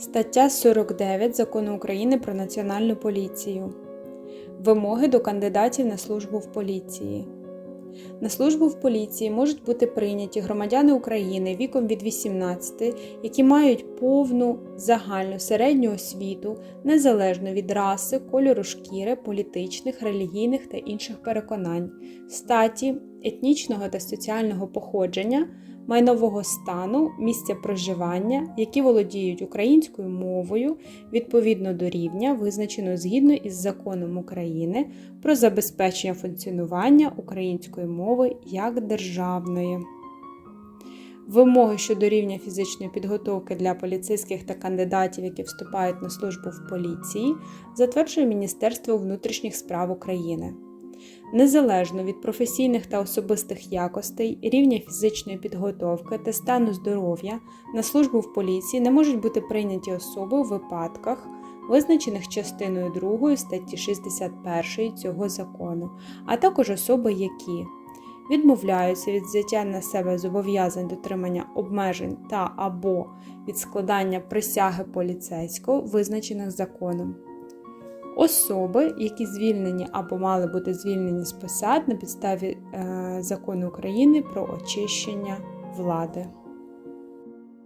Стаття 49 Закону України про Національну поліцію. Вимоги до кандидатів на службу в поліції. На службу в поліції можуть бути прийняті громадяни України віком від 18, які мають повну загальну середню освіту незалежно від раси, кольору шкіри, політичних, релігійних та інших переконань, статі, етнічного та соціального походження, майнового стану, місця проживання, які володіють українською мовою відповідно до рівня, визначеного згідно із законом України про забезпечення функціонування української мови як державної. Вимоги щодо рівня фізичної підготовки для поліцейських та кандидатів, які вступають на службу в поліції, затверджує Міністерство внутрішніх справ України. Незалежно від професійних та особистих якостей, рівня фізичної підготовки та стану здоров'я на службу в поліції не можуть бути прийняті особи у випадках, визначених частиною 2 статті 61 цього закону, а також особи, які відмовляються від взяття на себе зобов'язань дотримання обмежень та або від складання присяги поліцейського, визначених законом. Особи, які звільнені або мали бути звільнені з посад на підставі е, закону України про очищення влади.